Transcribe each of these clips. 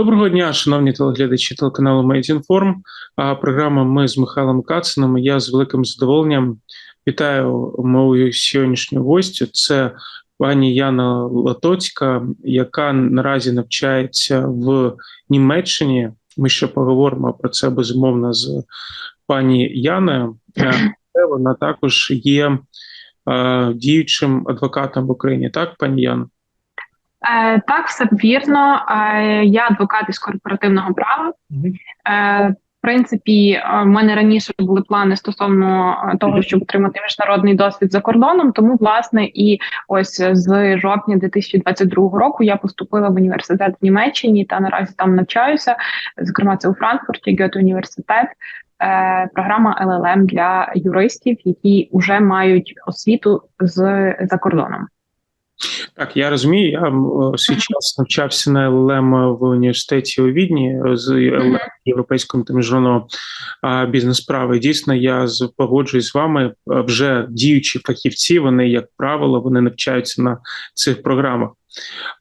Доброго дня, шановні телеглядачі телеканалу Медіінформ. Програма Ми з Михайлом Кацином. Я з великим задоволенням вітаю мою сьогоднішню гостю. Це пані Яна Латоцька, яка наразі навчається в Німеччині. Ми ще поговоримо про це безумовно з пані Яною. Вона також є діючим адвокатом в Україні. Так, пані Яна? Е, Так, все вірно. Е, Я адвокат із корпоративного права. Е, В принципі, е, в мене раніше були плани стосовно того, щоб отримати міжнародний досвід за кордоном. Тому, власне, і ось з жовтня 2022 року я поступила в університет в Німеччині та наразі там навчаюся. Зокрема, це у Франкфурті Гьоте університет. Програма ЛЛМ для юристів, які вже мають освіту з за кордоном. Так, я розумію. Я свій час навчався на ЛЛМ в університеті у Відні з ЛЛМ Європейського та міжнародного бізнес-права. Дійсно, я погоджуюсь з вами. Вже діючі фахівці, вони, як правило, вони навчаються на цих програмах.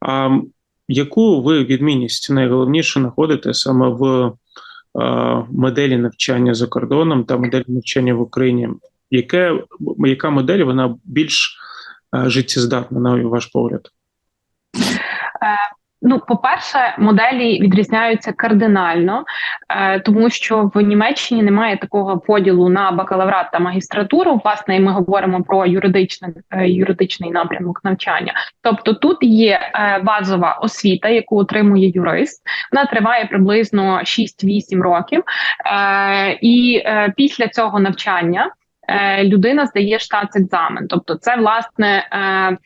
А яку ви відмінність найголовніше знаходите саме в моделі навчання за кордоном та моделі навчання в Україні? Яке яка модель вона більш Е, життєздатна, на ваш погляд? Е, ну, по-перше, моделі відрізняються кардинально, е, тому що в Німеччині немає такого поділу на бакалаврат та магістратуру. Власне, ми говоримо про юридичний юридичний напрямок навчання. Тобто, тут є базова освіта, яку отримує юрист. Вона триває приблизно 6-8 років, і після цього навчання. Е, людина здає штатс-екзамен. Тобто, це власне. Е,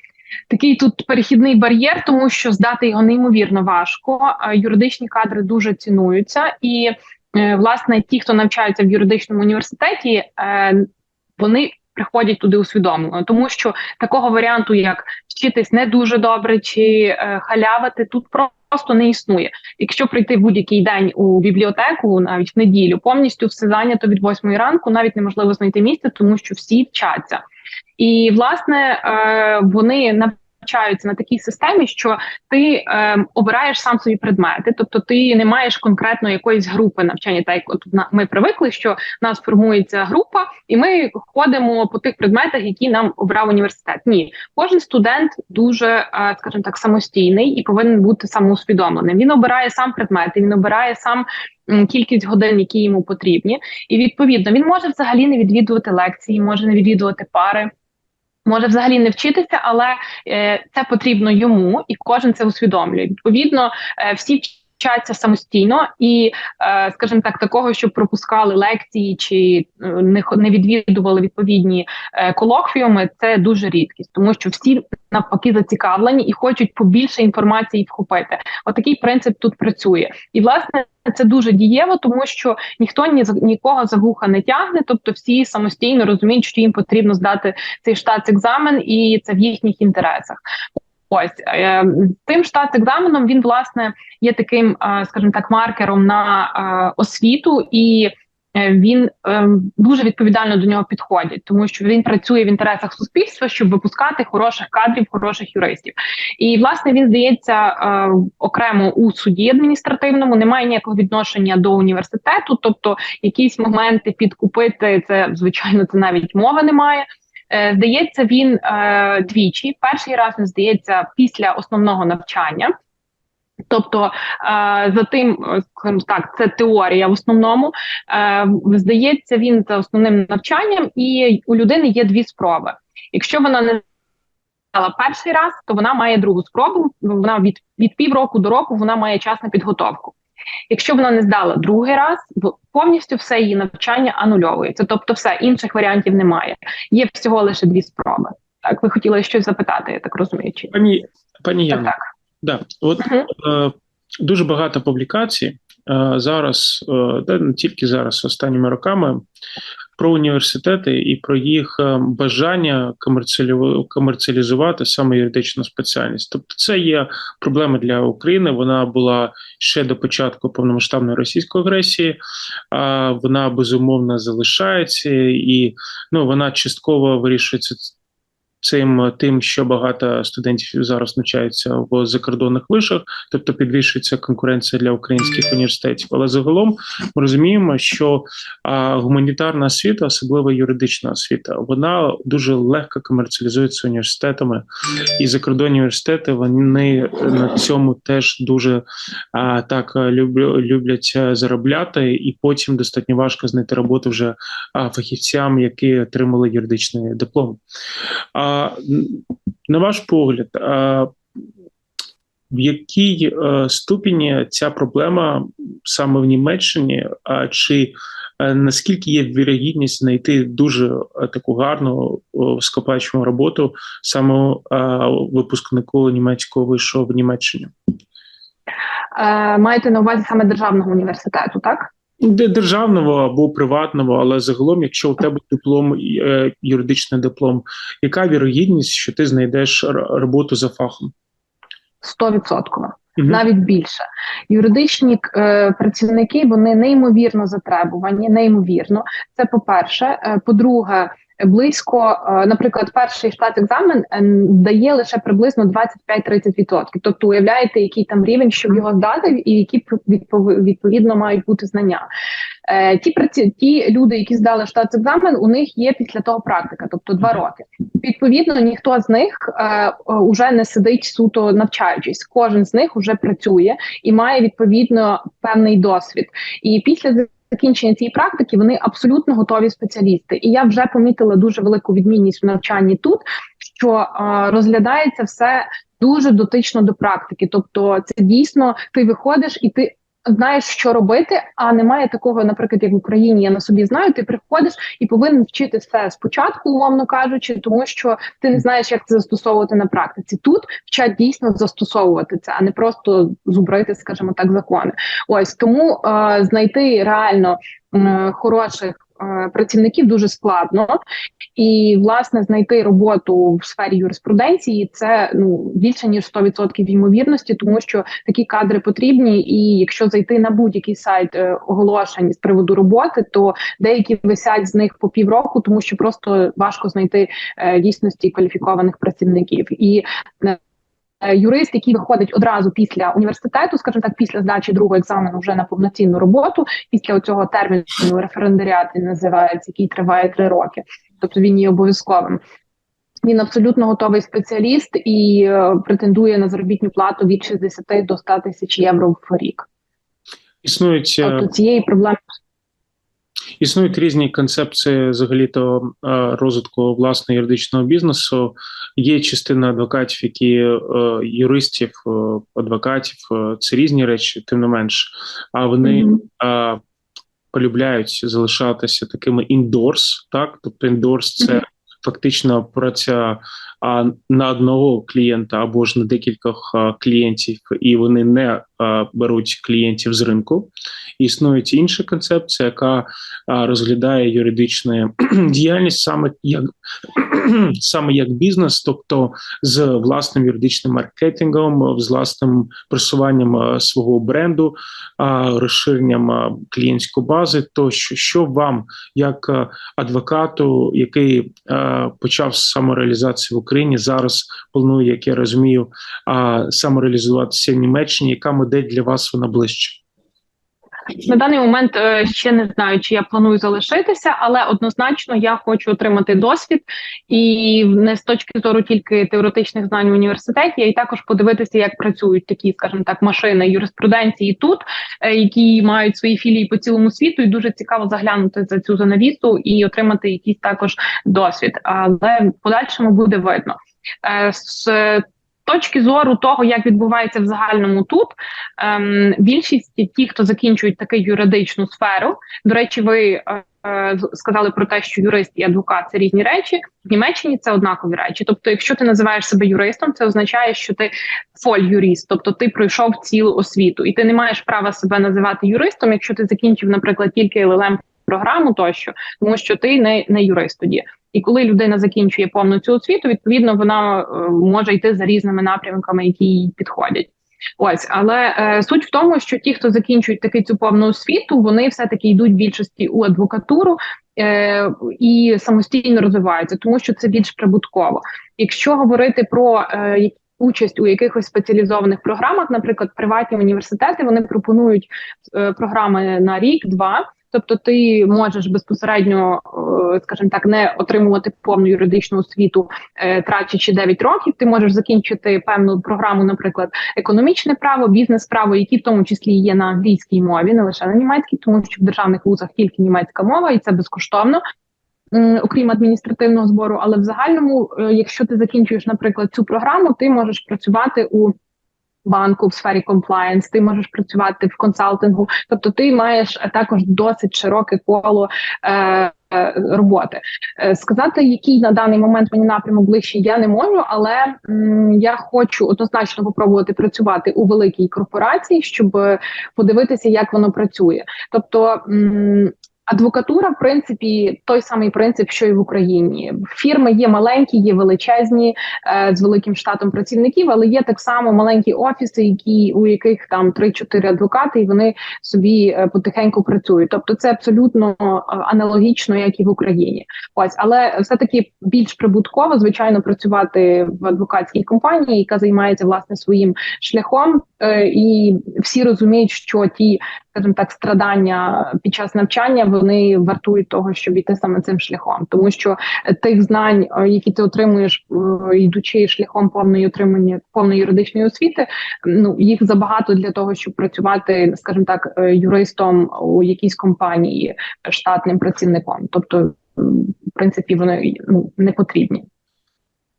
такий тут перехідний бар'єр, тому що здати його неймовірно важко. Юридичні кадри дуже цінуються, і е, власне ті, хто навчаються в юридичному університеті, вони приходять туди усвідомлено, тому що такого варіанту, як вчитись не дуже добре чи халявати, тут просто просто не існує. Якщо прийти будь-який день у бібліотеку, навіть в неділю, повністю все зайнято від восьмої ранку, навіть неможливо знайти місце, тому що всі вчаться. І власне е, вони на навчаються на такій системі, що ти е, обираєш сам собі предмети, тобто ти не маєш конкретно якоїсь групи навчання. Так як от ми привикли, що в нас формується група, і ми ходимо по тих предметах, які нам обрав університет. Ні, кожен студент дуже, е, скажімо так, самостійний і повинен бути самоусвідомленим. Він обирає сам предмети, він обирає сам. Кількість годин, які йому потрібні, і відповідно він може взагалі не відвідувати лекції, може не відвідувати пари, може взагалі не вчитися, але е, це потрібно йому, і кожен це усвідомлює. Відповідно, е, всі вчаться самостійно і, е, скажімо так, такого, щоб пропускали лекції чи е, не відвідували відповідні е, колоквіуми, це дуже рідкість, тому що всі навпаки зацікавлені і хочуть побільше інформації вхопити. Отакий принцип тут працює, і власне. Це дуже дієво, тому що ніхто ні нікого за вуха не тягне, тобто всі самостійно розуміють, що їм потрібно здати цей штат екзамен, і це в їхніх інтересах. Ось е, тим штат екзаменом він власне є таким, е, скажімо так, маркером на е, освіту і. Він е, дуже відповідально до нього підходить, тому що він працює в інтересах суспільства, щоб випускати хороших кадрів, хороших юристів. І власне він здається е, окремо у суді адміністративному, немає ніякого відношення до університету, тобто якісь моменти підкупити це звичайно це навіть мови немає. Е, здається, він е, двічі. Перший раз він здається після основного навчання. Тобто, е, за тим, так, це теорія в основному. Здається, він за основним навчанням, і у людини є дві спроби. Якщо вона не здала перший раз, то вона має другу спробу. Вона від від півроку до року вона має час на підготовку. Якщо вона не здала другий раз, повністю все її навчання анульовується. Тобто, все інших варіантів немає. Є всього лише дві спроби. Так, ви хотіли щось запитати, я так розумію. Чи пані пані Яна, так, так. Да, от угу. е, дуже багато публікацій е, зараз, е, не тільки зараз, останніми роками про університети і про їх е, бажання комерціалізувати саме юридичну спеціальність. Тобто, це є проблема для України. Вона була ще до початку повномасштабної російської агресії, вона безумовно залишається і ну вона частково вирішується цим тим, що багато студентів зараз навчаються в закордонних вишах, тобто підвищується конкуренція для українських університетів. Але загалом ми розуміємо, що а, гуманітарна освіта, особливо юридична освіта, вона дуже легко комерціалізується університетами, і закордонні університети вони на цьому теж дуже а, так люблять заробляти, і потім достатньо важко знайти роботу вже фахівцям, які отримали юридичний диплом. А на ваш погляд, в якій ступені ця проблема саме в Німеччині? А чи наскільки є вірогідність знайти дуже таку гарну скопачну роботу саме випускнику німецького вишу в Німеччині? Е, маєте на увазі саме державного університету, так? Де державного або приватного, але загалом, якщо у тебе диплом, е, юридичний диплом, яка вірогідність, що ти знайдеш роботу за фахом? Стовідсотково. Угу. Навіть більше юридичні е, працівники вони неймовірно затребувані, неймовірно. Це по перше. Е, по-друге, близько, е, наприклад, перший штат екзамен е, дає лише приблизно 25-30%. Тобто, уявляєте, який там рівень, щоб його здати, і які відповідно мають бути знання. Е, ті праці, ті люди, які здали штат екзамен, у них є після того практика, тобто два роки. Відповідно, ніхто з них уже не сидить суто навчаючись. Кожен з них вже працює і має відповідно певний досвід. І після закінчення цієї практики вони абсолютно готові спеціалісти. І я вже помітила дуже велику відмінність в навчанні тут, що е, розглядається все дуже дотично до практики. Тобто, це дійсно ти виходиш і ти знаєш, що робити, а немає такого, наприклад, як в Україні. Я на собі знаю. Ти приходиш і повинен вчити все спочатку, умовно кажучи, тому що ти не знаєш, як це застосовувати на практиці. Тут вчать дійсно застосовувати це, а не просто зубрити, скажімо так, закони. Ось тому е, знайти реально хороших працівників дуже складно, і власне знайти роботу в сфері юриспруденції це ну більше ніж 100% ймовірності, тому що такі кадри потрібні. І якщо зайти на будь-який сайт е, оголошень з приводу роботи, то деякі висять з них по півроку, тому що просто важко знайти е, дійсності кваліфікованих працівників і. Е, юрист, який виходить одразу після університету, скажімо так, після здачі другого екзамену вже на повноцінну роботу, після цього терміну референдаріат він називається, який триває три роки, тобто він є обов'язковим. Він абсолютно готовий спеціаліст і е, претендує на заробітну плату від 60 до 100 тисяч євро в рік. Існують е, тобто цієї проблеми Існують різні концепції взагалі то е, розвитку власного юридичного бізнесу. Є частина адвокатів, які е, юристів, е, адвокатів це різні речі, тим не менш, а вони mm -hmm. полюбляють залишатися такими індорс, так тобто індорс це. Фактично праця на одного клієнта або ж на декількох клієнтів, і вони не беруть клієнтів з ринку. Існує інша концепція, яка розглядає юридичну діяльність саме як саме як бізнес, тобто з власним юридичним маркетингом, з власним просуванням свого бренду, розширенням клієнтської бази. То що вам, як адвокату, який почав самореалізацію в Україні, зараз планує, як я розумію, самореалізуватися в Німеччині, яка модель для вас вона ближче? На даний момент е, ще не знаю, чи я планую залишитися, але однозначно я хочу отримати досвід і не з точки зору тільки теоретичних знань в університеті, а й також подивитися, як працюють такі, скажімо так, машини юриспруденції тут, е, які мають свої філії по цілому світу, і дуже цікаво заглянути за цю занавісу і отримати якийсь також досвід. Але в подальшому буде видно. Е, з точки зору того, як відбувається в загальному тут, ем, більшість ті, хто закінчують таку юридичну сферу, до речі, ви е, сказали про те, що юрист і адвокат це різні речі. В Німеччині це однакові речі. Тобто, якщо ти називаєш себе юристом, це означає, що ти фоль-юрист, тобто ти пройшов цілу освіту, і ти не маєш права себе називати юристом, якщо ти закінчив, наприклад, тільки llm програму тощо, тому що ти не, не юрист тоді. І коли людина закінчує повну цю освіту, відповідно вона е, може йти за різними напрямками, які їй підходять. Ось, але е, суть в тому, що ті, хто закінчують таки цю повну освіту, вони все таки йдуть в більшості у адвокатуру, е, і самостійно розвиваються, тому що це більш прибутково. Якщо говорити про е, участь у якихось спеціалізованих програмах, наприклад, приватні університети вони пропонують е, програми на рік-два. Тобто ти можеш безпосередньо, е, скажімо так, не отримувати повну юридичну освіту, е, трачачи 9 років. Ти можеш закінчити певну програму, наприклад, економічне право, бізнес-право, які в тому числі є на англійській мові, не лише на німецькій, тому що в державних вузах тільки німецька мова, і це безкоштовно. Окрім адміністративного збору, але в загальному, е, якщо ти закінчуєш, наприклад, цю програму, ти можеш працювати у банку в сфері комплаєнс, ти можеш працювати в консалтингу, тобто ти маєш також досить широке коло е, е роботи. Е, сказати, який на даний момент мені напрямок ближче, я не можу, але м, я хочу однозначно попробувати працювати у великій корпорації, щоб подивитися, як воно працює. Тобто. М, Адвокатура, в принципі, той самий принцип, що і в Україні. Фірми є маленькі, є величезні е, з великим штатом працівників, але є так само маленькі офіси, які у яких там 3-4 адвокати, і вони собі е, потихеньку працюють. Тобто, це абсолютно е, аналогічно, як і в Україні. Ось, але все таки більш прибутково, звичайно, працювати в адвокатській компанії, яка займається власне своїм шляхом, і всі розуміють, що ті скажімо так, страдання під час навчання вони вартують того, щоб йти саме цим шляхом, тому що тих знань, е, які ти отримуєш, е, йдучи шляхом повної отримання повної юридичної освіти, ну їх забагато для того, щоб працювати, скажімо так, е, юристом у якійсь компанії штатним працівником, тобто в принципі вони ну не потрібні.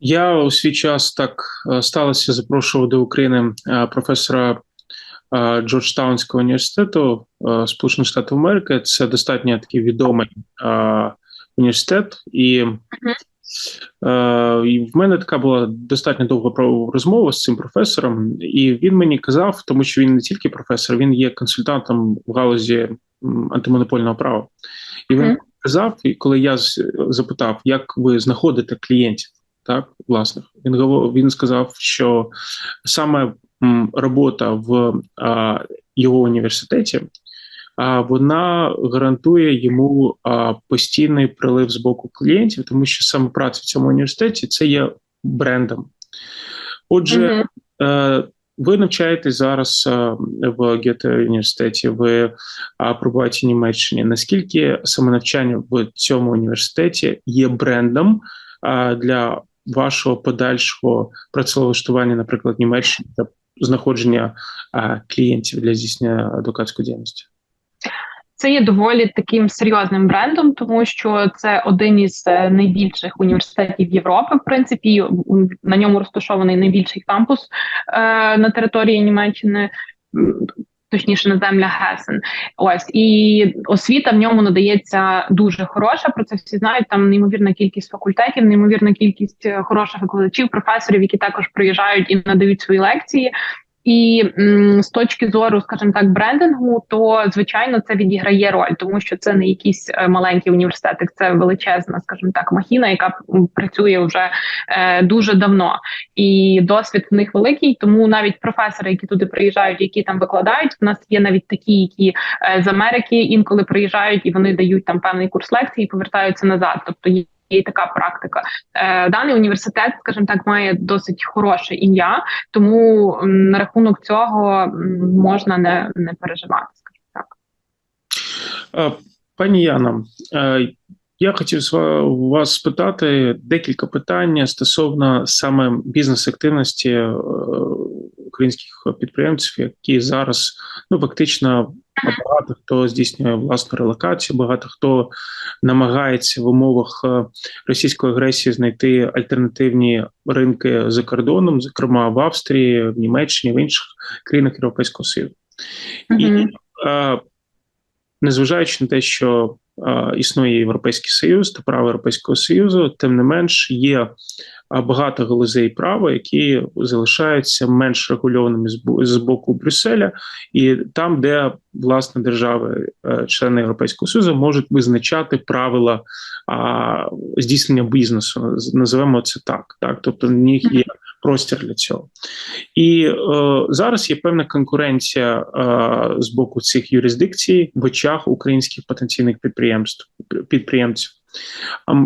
Я у свій час так сталося, запрошував до України професора Джорджтаунського університету Сполучених Штатів Америки. Це достатньо такий відомий університет, і і в мене така була достатньо довга розмова з цим професором, і він мені казав, тому що він не тільки професор, він є консультантом в галузі антимонопольного права. І він казав, коли я запитав, як ви знаходите клієнтів, так власних, він він сказав, що саме робота в його університеті, вона гарантує йому постійний прилив з боку клієнтів, тому що саме праця в цьому університеті це є брендом. Отже, mm-hmm. ви навчаєтесь зараз в Гете університеті, ви пробуваєте в Німеччині. Наскільки саме навчання в цьому університеті є брендом для вашого подальшого працевлаштування, наприклад, Німеччини та знаходження клієнтів для здійснення адвокатської діяльності? Це є доволі таким серйозним брендом, тому що це один із е, найбільших університетів Європи. В принципі, на ньому розташований найбільший кампус е, на території Німеччини. Точніше на землях Гесен, ось і освіта в ньому надається дуже хороша. Про це всі знають. Там неймовірна кількість факультетів, неймовірна кількість е, хороших викладачів, професорів, які також приїжджають і надають свої лекції. І м, з точки зору, скажімо так, брендингу, то звичайно це відіграє роль, тому що це не якісь е, маленькі університети, це величезна, скажімо так, махіна, яка працює вже е, дуже давно, і досвід в них великий. Тому навіть професори, які туди приїжджають, які там викладають, в нас є навіть такі, які е, з Америки інколи приїжджають і вони дають там певний курс лекції і повертаються назад. Тобто є така практика. Е, Даний університет, скажімо так, має досить хороше ім'я, тому на рахунок цього можна не не переживати. скажімо так. Е, пані Яна, е, я хотів вас спитати декілька питань стосовно саме бізнес-активності українських підприємців, які зараз ну фактично багато хто здійснює власну релокацію, багато хто намагається в умовах е, російської агресії знайти альтернативні ринки за кордоном, зокрема в Австрії, в Німеччині, в інших країнах Європейського Союзу. І е, незважаючи на те, що е, існує європейський союз та право Європейського союзу, тим не менш є багато галузей права, які залишаються менш регульованими з боку Брюсселя, і там, де власне держави, е, члени Європейського Союзу, можуть визначати правила здійснення бізнесу. Називаємо це так. Так, тобто в них є простір для цього. І е, зараз є певна конкуренція е, з боку цих юрисдикцій в очах українських потенційних підприємств підприємців.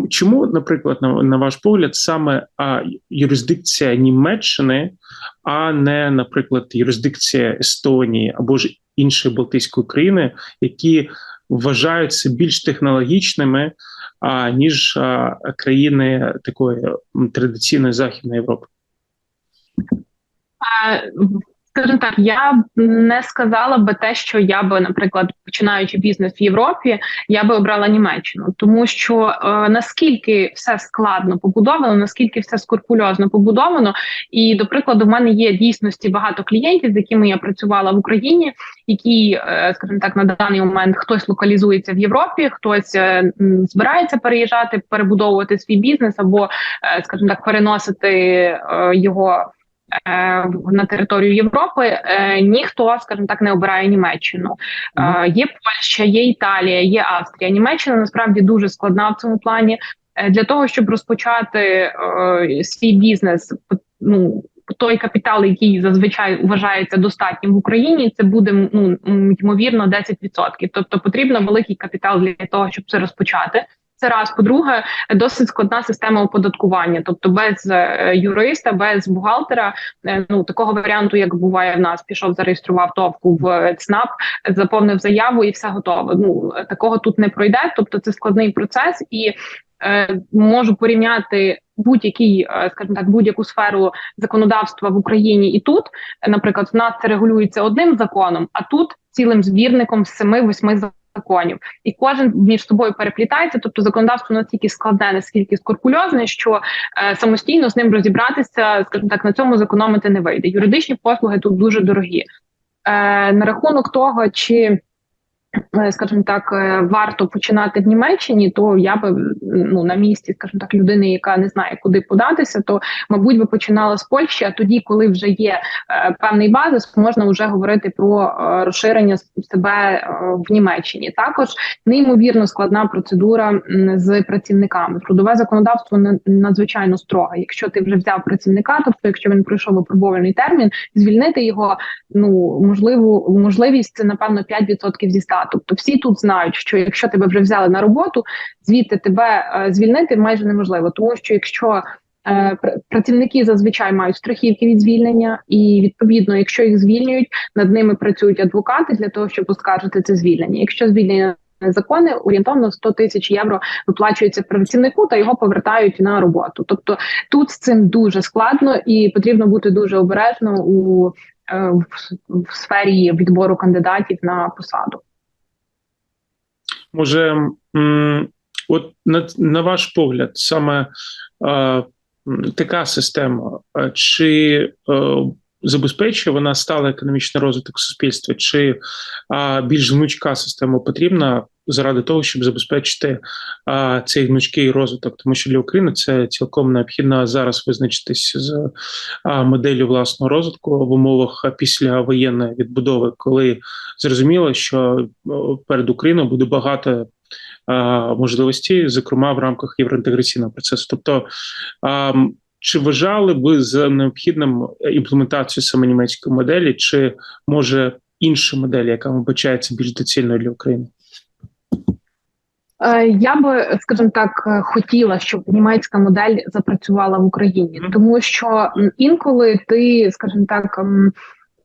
Чому, наприклад, на, ваш погляд, саме юрисдикція Німеччини, а не, наприклад, юрисдикція Естонії або ж іншої Балтійської країни, які вважаються більш технологічними, ніж країни такої традиційної західної Європи? Скажімо так, я не сказала би те, що я би, наприклад, починаючи бізнес в Європі, я би обрала Німеччину, тому що е, наскільки все складно побудовано, наскільки все скурпульозно побудовано, і до прикладу, в мене є дійсності багато клієнтів, з якими я працювала в Україні, які, е, скажімо так, на даний момент хтось локалізується в Європі, хтось е, збирається переїжджати, перебудовувати свій бізнес або, е, скажімо так, переносити е, його. Е, на територію Європи е, ніхто, скажімо так, не обирає Німеччину. Mm. Є Польща, є Італія, є Австрія. Німеччина насправді дуже складна в цьому плані. Для того щоб розпочати свій бізнес, ну той капітал, який зазвичай вважається достатнім в Україні, це буде ну ймовірно 10%. Тобто потрібно великий капітал для того, щоб це розпочати. Це раз по-друге, досить складна система оподаткування, тобто без е, юриста, без бухгалтера. Е, ну такого варіанту, як буває в нас, пішов, зареєстрував товку в ЦНАП, заповнив заяву і все готово. Ну такого тут не пройде. Тобто, це складний процес, і е, можу порівняти. Будь-який, е, скажімо так, будь-яку сферу законодавства в Україні і тут, наприклад, в нас це регулюється одним законом, а тут цілим збірником з семи-восьми законів, і кожен між собою переплітається. Тобто законодавство настільки складне, наскільки скорпульозне, що е, самостійно з ним розібратися, скажімо так, на цьому зекономити не вийде. Юридичні послуги тут дуже дорогі. Е, На рахунок того, чи скажімо так, е, варто починати в Німеччині, то я би ну на місці, скажімо так, людини, яка не знає, куди податися, то мабуть би починала з Польщі. А тоді, коли вже є е, певний базис, можна вже говорити про е, розширення себе е, в Німеччині. Також неймовірно складна процедура з працівниками. Трудове законодавство надзвичайно строге. Якщо ти вже взяв працівника, тобто якщо він пройшов випробувальний термін, звільнити його ну можливо можливість це напевно 5% зі 100 Тобто, всі тут знають, що якщо тебе вже взяли на роботу, звідти тебе е, звільнити майже неможливо, тому що якщо е, Працівники зазвичай мають страхівки від звільнення, і відповідно, якщо їх звільнюють, над ними працюють адвокати для того, щоб оскаржити це звільнення. Якщо звільнення незаконне, орієнтовно 100 тисяч євро виплачується працівнику та його повертають на роботу. Тобто тут з цим дуже складно і потрібно бути дуже обережно у е, в, в сфері відбору кандидатів на посаду. Може, от на, на ваш погляд, саме е, така система, чи е, забезпечує вона сталий економічний розвиток суспільства, чи е, більш гнучка система потрібна заради того, щоб забезпечити а, цей гнучкий розвиток, тому що для України це цілком необхідно зараз визначитись з а, моделлю власного розвитку в умовах після воєнної відбудови, коли зрозуміло, що перед Україною буде багато. Можливості, зокрема в рамках євроінтеграційного процесу, тобто чи вважали ви за необхідним імплементацію саме німецької моделі, чи може інша модель, яка вбачається більш доцільною для України? Е, я би, скажімо так, е, хотіла, щоб німецька модель запрацювала в Україні, тому що інколи ти, скажімо так,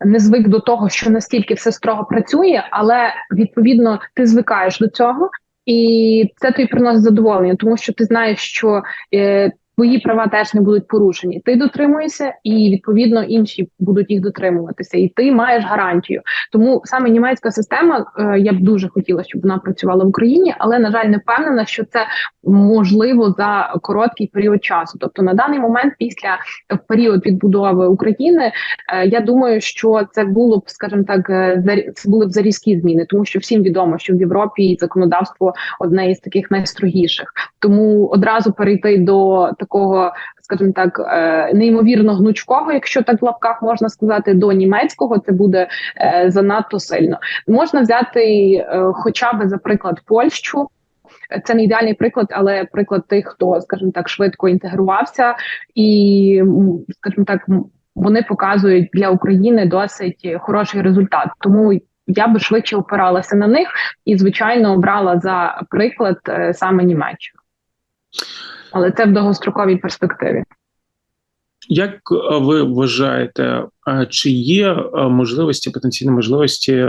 не звик до того, що настільки все строго працює, але відповідно ти звикаєш до цього, і це тобі приносить задоволення, тому що ти знаєш, що е, твої права теж не будуть порушені. Ти дотримуєшся, і відповідно інші будуть їх дотримуватися, і ти маєш гарантію. Тому саме німецька система е, я б дуже хотіла, щоб вона працювала в Україні, але на жаль, не впевнена, що це можливо за короткий період часу. Тобто на даний момент, після в період відбудови України, е, я думаю, що це було б, скажімо так, е, це були б зарізкі зміни, тому що всім відомо, що в Європі законодавство одне із таких найстрогіших. Тому одразу перейти до такого, скажімо так, е, неймовірно гнучкого, якщо так в лапках можна сказати, до німецького це буде е, занадто сильно. Можна взяти, е, хоча б за приклад Польщу. це не ідеальний приклад, але приклад тих, хто, скажімо так, швидко інтегрувався, і скажімо так, вони показують для України досить хороший результат. Тому я би швидше опиралася на них і, звичайно, обрала за приклад саме Німеччину. Але це в довгостроковій перспективі. Як е, ви вважаєте, е, чи є е, можливості потенційні можливості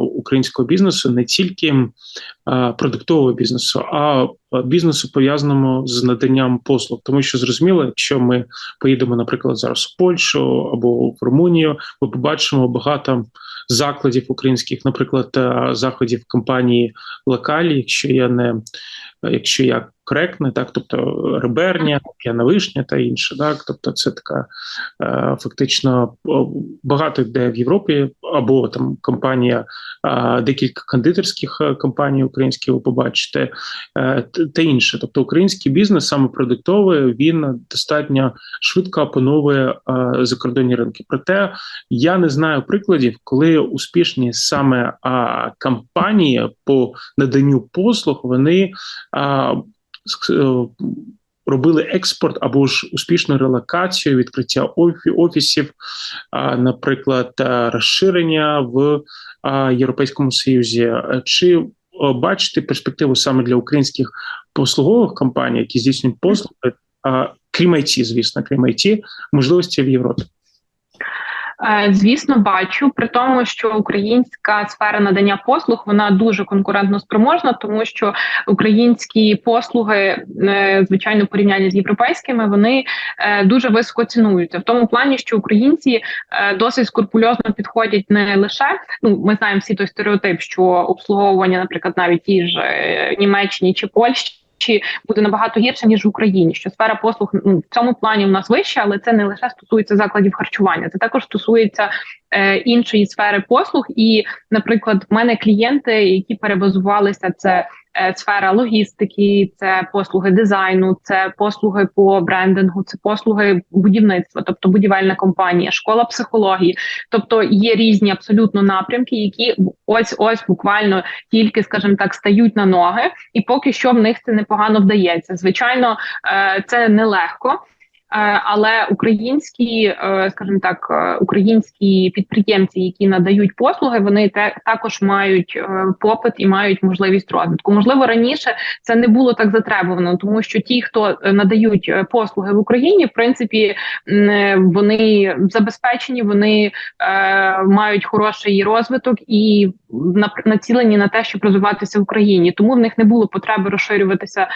українського бізнесу не тільки продуктового бізнесу, а бізнесу пов'язаному з наданням послуг, тому що зрозуміло, якщо ми поїдемо, наприклад, зараз в Польщу або в Румунію, ми побачимо багато закладів українських, наприклад, заходів компанії локалі, якщо я не якщо я коректне, так, тобто реберня, п'яна вишня та інше, так, тобто це така е, фактично багато де в Європі, або там компанія, е, декілька кондитерських е, компаній українських ви побачите, е, та інше. Тобто український бізнес саме продуктовий, він достатньо швидко опановує е, закордонні ринки. Проте я не знаю прикладів, коли успішні саме е, компанії по наданню послуг вони. Е, Е, робили експорт або ж успішну релокацію, відкриття офісів, наприклад, розширення в Європейському Союзі. Чи бачите перспективу саме для українських послугових компаній, які здійснюють послуги, крім IT, звісно, крім IT, можливості в Європі? Е, звісно, бачу. При тому, що українська сфера надання послуг вона дуже конкурентно спроможна, тому що українські послуги, е, звичайно, порівняння з європейськими, вони е, дуже високо цінуються. В тому плані, що українці досить скрупульозно підходять не лише ну, ми знаємо всі той стереотип, що обслуговування, наприклад, навіть ті ж Німеччині чи Польщі чи буде набагато гірше ніж в Україні. Що сфера послуг ну, в цьому плані у нас вища, але це не лише стосується закладів харчування, це також стосується е, іншої сфери послуг. І, наприклад, в мене клієнти, які перебазувалися, це сфера логістики, це послуги дизайну, це послуги по брендингу, це послуги будівництва, тобто будівельна компанія, школа психології. Тобто є різні абсолютно напрямки, які ось ось буквально тільки, скажімо так, стають на ноги, і поки що в них це непогано вдається. Звичайно, е, це нелегко. Е, але українські, е, скажімо так, е, українські підприємці, які надають послуги, вони також мають попит і мають можливість розвитку. Можливо, раніше це не було так затребувано, тому що ті, хто надають послуги в Україні, в принципі, вони забезпечені, вони мають хороший розвиток і націлені на те, щоб розвиватися в Україні. Тому в них не було потреби розширюватися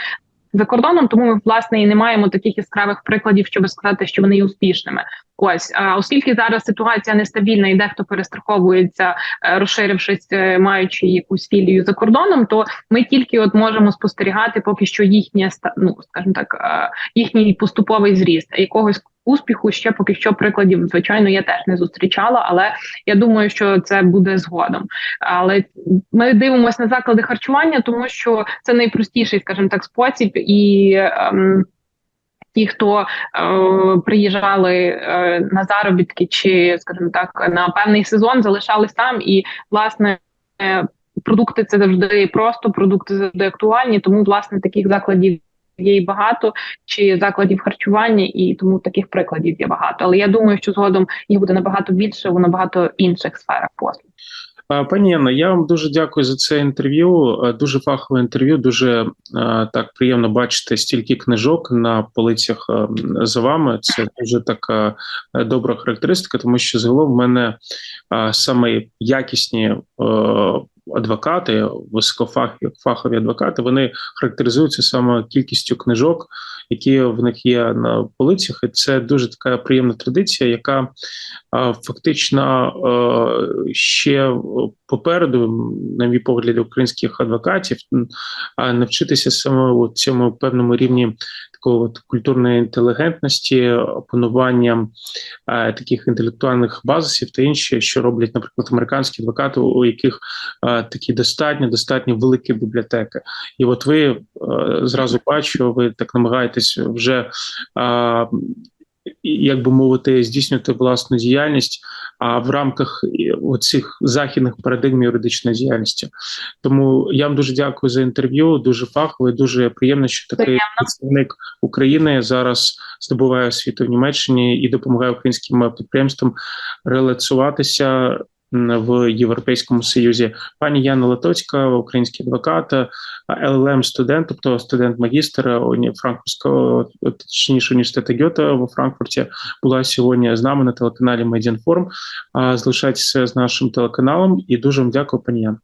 за кордоном, тому ми власне і не маємо таких яскравих прикладів, щоб сказати, що вони є успішними. Ось а оскільки зараз ситуація нестабільна і дехто перестраховується, е, розширившись, е, маючи якусь філію за кордоном, то ми тільки от можемо спостерігати поки що їхнє ну, скажімо так, е, їхній поступовий зріст якогось успіху ще поки що прикладів, звичайно, я теж не зустрічала, але я думаю, що це буде згодом. Але ми дивимося на заклади харчування, тому що це найпростіший, скажімо так, спосіб і. Ем, Ті, хто е, приїжджали е, на заробітки, чи, скажімо так, на певний сезон залишались там, і власне е, продукти це завжди просто, продукти завжди актуальні. Тому власне таких закладів є і багато, чи закладів харчування, і тому таких прикладів є багато. Але я думаю, що згодом їх буде набагато більше у набагато інших сферах послуг. Пані Анна, я вам дуже дякую за це інтерв'ю. Дуже фахове інтерв'ю. Дуже так приємно бачити стільки книжок на полицях за вами. Це дуже така добра характеристика, тому що загалом в мене саме якісні адвокати, високофахові адвокати, вони характеризуються саме кількістю книжок, які в них є на полицях. І це дуже така приємна традиція, яка фактично ще попереду, на мій погляд, українських адвокатів, навчитися саме у цьому певному рівні такого от культурної інтелігентності, опанування таких інтелектуальних базисів та інші, що роблять, наприклад, американські адвокати, у яких такі достатньо достатньо великі бібліотеки. І от ви е, зразу бачу, ви так намагаєтесь вже. Як би мовити, здійснювати власну діяльність, а в рамках оцих західних парадигм юридичної діяльності. Тому я вам дуже дякую за інтерв'ю. Дуже фахове, дуже приємно, що такий представник України зараз здобуває освіту в Німеччині і допомагає українським підприємствам реалізуватися в Європейському Союзі. Пані Яна Латоцька, український адвокат, ЛЛМ студент, тобто студент-магістр Франкфуртського, точніше університету Гьота в Франкфурті, була сьогодні з нами на телеканалі Медіанформ. Залишайтеся з нашим телеканалом і дуже вам дякую, пані Яна.